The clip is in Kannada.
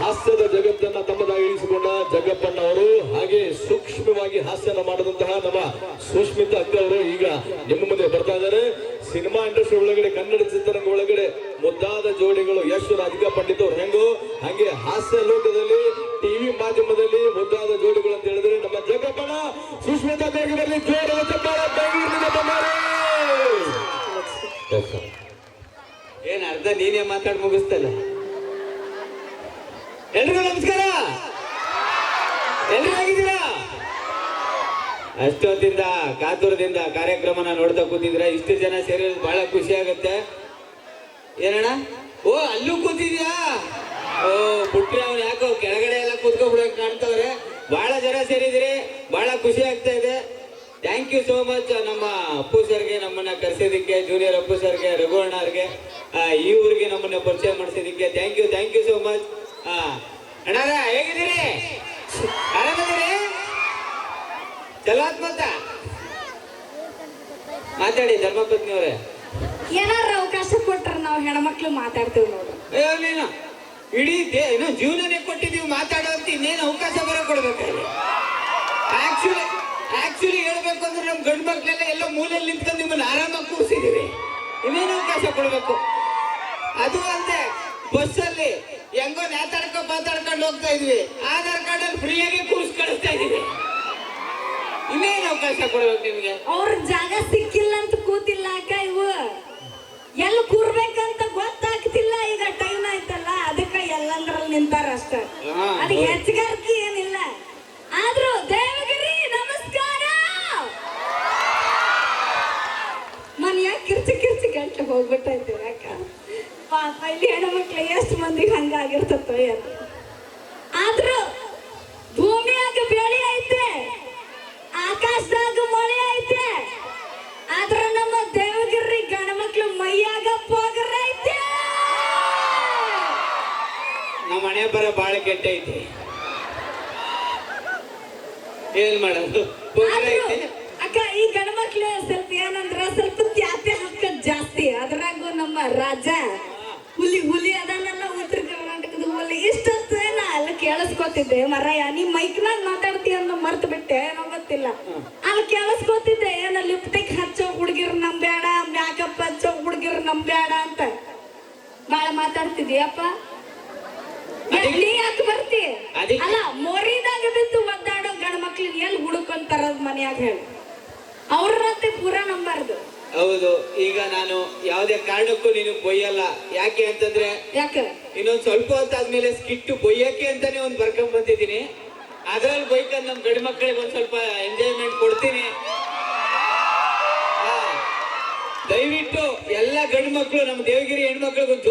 ಹಾಸ್ಯದ ಜಗತ್ತನ್ನ ತಮ್ಮದಾಗಿ ಇರಿಸಿಕೊಂಡ ಜಗಪ್ಪಣ್ಣ ಅವರು ಹಾಗೆ ಸೂಕ್ಷ್ಮವಾಗಿ ಹಾಸ್ಯನ ಮಾಡಿದಂತಹ ನಮ್ಮ ಸುಷ್ಮಿತಾ ಅಕ್ಕ ಅವರು ಈಗ ನಿಮ್ಮ ಮುಂದೆ ಬರ್ತಾ ಇದ್ದಾರೆ. ಸಿನಿಮಾ ಇಂಡಸ್ಟ್ರಿ ಒಳಗಡೆ, ಕನ್ನಡ ಚಿತ್ರರಂಗ ಒಳಗಡೆ ಮುದ್ದಾದ ಜೋಡಿಗಳು ಯಶ್ ರಾಧಿಕಾ ಪಂಡಿತ್ ಅವ್ರು ಹೆಂಗೋ, ಹಾಗೆ ಹಾಸ್ಯ ಲೋಕದಲ್ಲಿ ಟಿವಿ ಮಾಧ್ಯಮದಲ್ಲಿ ಮುದ್ದಾದ ಜೋಡಿಗಳು ಅಂತ ಹೇಳಿದ್ರೆ ನಮ್ಮ ಜಗಪ್ಪಣ್ಣ ಸುಷ್ಮಿತಾ ಅಕ್ಕರಿಗೆ ಏನ್ ಅರ್ಧ ನೀನೇ ಮಾತಾಡಿ ಮುಗಿಸ್ತಲ್ಲ? ಎಲ್ರಿಗೂ ನಮಸ್ಕಾರ. ಎಲ್ರು ಆಗಿದ್ದೀರಾ ಅಷ್ಟೊತ್ತಿಂದ ಕಾತುರದಿಂದ ಕಾರ್ಯಕ್ರಮನ ನೋಡ್ತಾ ಕೂತಿದ್ರ ಇಷ್ಟು ಜನ ಸೇರಿರೋದು ಬಹಳ ಖುಷಿ ಆಗತ್ತೆ. ಏನಣ್ಣ? ಓ, ಅಲ್ಲೂ ಕೂತಿದ್ಯಾ? ಓ, ಪುಟ್ರಿ ಅವ್ನು ಯಾಕೋ ಕೆಳಗಡೆ ಎಲ್ಲ ಕೂತ್ಕೊಬಿಡಕ್ ಕಾಣ್ತವ್ರೆ. ಬಹಳ ಜನ ಸೇರಿದಿರಿ ಬಹಳ ಖುಷಿ ಆಗ್ತಾ ಇದೆ. ಥ್ಯಾಂಕ್ ಯು ಸೋ ಮಚ್ ನಮ್ಮ ಅಪ್ಪು ಸರ್ಗೆ ನಮ್ಮನ್ನ ಕರೆಸಿದ್ದಕ್ಕೆ ಜೂನಿಯರ್ ಅಪ್ಪು ಸರ್ಗೆ ರಘು ಅವ್ರಿಗೆ. ಈ ಊರಿಗೆ ನಮ್ಮನ್ನ ಪರಿಚಯ ಮಾಡಿಸಿದ್ದಕ್ಕೆ thank you thank you so much ಅಣ್ಣಾರ ಹೇಗಿದ್ದೀರಿ? ಆರಾಮದಿರಿ ಚಲೋ ಆತ್ಮಂತ ಮಾತಾಡಿ ಧರ್ಮಪತ್ನಿ ಅವರೇ ಏನಾರ ಅವಕಾಶ ಕೊಟ್ರ ನಾವು ಹೆಣ್ಮಕ್ಳು ಮಾತಾಡ್ತೀವಿ ನೋಡಿ. ಅಯ್ಯೋ ನೀನು ಇಡೀ ಏನು ಜೀವನನೇ ಕೊಟ್ಟಿದ್ದೀವಿ ಮಾತಾಡೋ ಅಂತ ಇನ್ನೇನು ಅವಕಾಶ ಅಂದ್ರೆ ನಮ್ ಗಂಡು ಮಕ್ಕಳೆಲ್ಲ ಎಲ್ಲ ಮೂಲೆಯಲ್ಲಿ ನಿಂತ್ಕೊಂಡು ನಿಮ್ಮನ್ನ ಆರಾಮಾಗಿ ಕೂರಿಸಿದೀವಿ. ಇನ್ನೇನು ಅವಕಾಶ ಕೊಡಬೇಕು? ಅದು ಅಲ್ಲದೆ ಬಸ್ಸಲ್ಲಿ ಹೆಂಗೋ ನೇತಾಡ್ಕೊ ಮಾತಾಡ್ಕೊಂಡು ಹೋಗ್ತಾ ಇದ್ವಿ. ಆಧಾರ್ ಕಾರ್ಡ್ ಅಲ್ಲಿ ಫ್ರೀಯಾಗಿ ಕೂರಿಸಿ ಕಳಿಸ್ತಾ ಇದೀವಿ ಇನ್ನೇನು ಅವಕಾಶ ಕೊಡ್ಬೇಕು ನಿಮ್ಗೆ? ಅವ್ರ ಜಾಗ ಸಿಕ್ಕಿಲ್ಲ ಅಂತ ಕೂತಿಲ್ಲ ಅಕ್ಕ ಇವು ಎಲ್ಲಿ ಕೂರ್ಬೇಕಂತ ಗೊತ್ತಾಗ್ತಿಲ್ಲ ಈಗ ಟೈಮ್ ಆಯ್ತಲ್ಲ ಅದಕ್ಕ ಎಲ್ಲಂದ್ರಲ್ಲಿ ನಿಂತಾರ ಅಷ್ಟೇ ಅದಕ್ಕೆ ಅದು ಏನು ಆದ್ರೂ ದೇವಗಿರಿ ನಮಸ್ಕಾರ ಮನೆಯಾಗ ಕಿರ್ಚಿ ಕಿರ್ಚಿ ಗಂಟೆ ಹೋಗ್ಬಿಟ್ಟೈತಿ ಯಾಕ? ಪಾಪ ಇಲ್ಲಿ ಹೆಣ್ಮಕ್ಳು ಎಷ್ಟು ಮಂದಿಗೆ ಹಂಗಾಗಿರ್ತತೋ ಏನು. ಆದ್ರೂ ಭೂಮಿಯಾಗ ಬೆಳೆ ಐತೆ ಆಕಾಶದಾಗ ಮಳೆ ಐತೆ ಆದ್ರ ನಮ್ಮ ದೇವಗಿರಿ ಗಣಮಕ್ಳು ಮೈಯಾಗ ಪೋಗರ ಐತೆ. ನಮ್ಮ ಮನೆ ಬರ ಬಾಳ ಕೆಟ್ಟ ಐತಿ. ಏನ್ ಮಾಡೋದು? ಅಕ್ಕ ಈ ಗಣಮಕ್ಳು ಸ್ವಲ್ಪ ಏನಂದ್ರ ಸ್ವಲ್ಪ ಅದ್ರಾಗೂ ನಮ್ಮ ರಾಜ ಹುಲಿ ಹುಲಿ ಅದನ್ನೆಲ್ಲ ಉತ್ತರ ಕರ್ನಾಟಕದ ಹುಲಿ ಇಷ್ಟೊತ್ತು ನಾ ಅಲ್ಲಿ ಕೇಳಿಸ್ಕೊತಿದ್ದೆ ಮರಯ್ಯ ನೀ ಮೈಕ್ನಾಗ ಮಾತಾಡ್ತೀಯ ಅನ್ನೋ ಮರ್ತು ಬಿಟ್ಟೆ ಏನೋ ಗೊತ್ತಿಲ್ಲ. ಅಲ್ಲಿ ಕೇಳಿಸ್ಕೊತಿದ್ದೆ ಏನ ಲಿಪ್ಟಿಕ್ ಹಚ್ಚೋ ಹುಡುಗಿರ್ ನಂಬ್ಯಾಡ ಮ್ಯಾಕಪ್ ಹಚ್ಚೋ ಹುಡುಗಿರು ನಮ್ ಬೇಡ ಅಂತ. ಬಾಳ ಮಾತಾಡ್ತಿದ್ಯಪ್ಪ? ನೀ ಯಾಕೆ ಬರ್ತಿ? ಅಲ್ಲ ಮೊರಿದಾಗ ಬಿದ್ದು ಒದ್ದಾಡೋ ಗಂಡ ಮಕ್ಳಿಗೆ ಎಲ್ಲಿ ಹುಡುಕೊಂತಾರ ಮನ್ಯಾಗ ಹೇಳಿ. ಅವ್ರನ್ನಂತೆ ಪೂರಾ ನಂಬಾರ್ದು. ಹೌದು ಈಗ ನಾನು ಯಾವುದೇ ಕಾರಣಕ್ಕೂ ನೀನು ಬೊಯ್ಯಲ್ಲ. ಯಾಕೆ ಅಂತಂದ್ರೆ ಯಾಕೆ? ಇನ್ನೊಂದ್ ಸ್ವಲ್ಪ ಹೊತ್ತಾದ್ಮೇಲೆ ಸ್ಕಿಟ್ಟು ಬೊಯ್ಯಕ್ಕೆ ಅಂತಾನೆ ಒಂದ್ ಬರ್ಕೊಂಡ್ ಬಂದಿದ್ದೀನಿ. ಅದ್ರಲ್ಲಿ ಬೈಕಲ್ಲಿ ನಮ್ ಗಂಡು ಮಕ್ಕಳಿಗೆ ಒಂದ್ ಸ್ವಲ್ಪ ಎಂಜಾಯ್ಮೆಂಟ್ ಕೊಡ್ತೀನಿ. ದಯವಿಟ್ಟು ಎಲ್ಲ ಗಂಡು ಮಕ್ಕಳು ನಮ್ಮ ದೇವಗಿರಿ ಹೆಣ್ಮಕ್ಳಿಗೆ ಒಂದು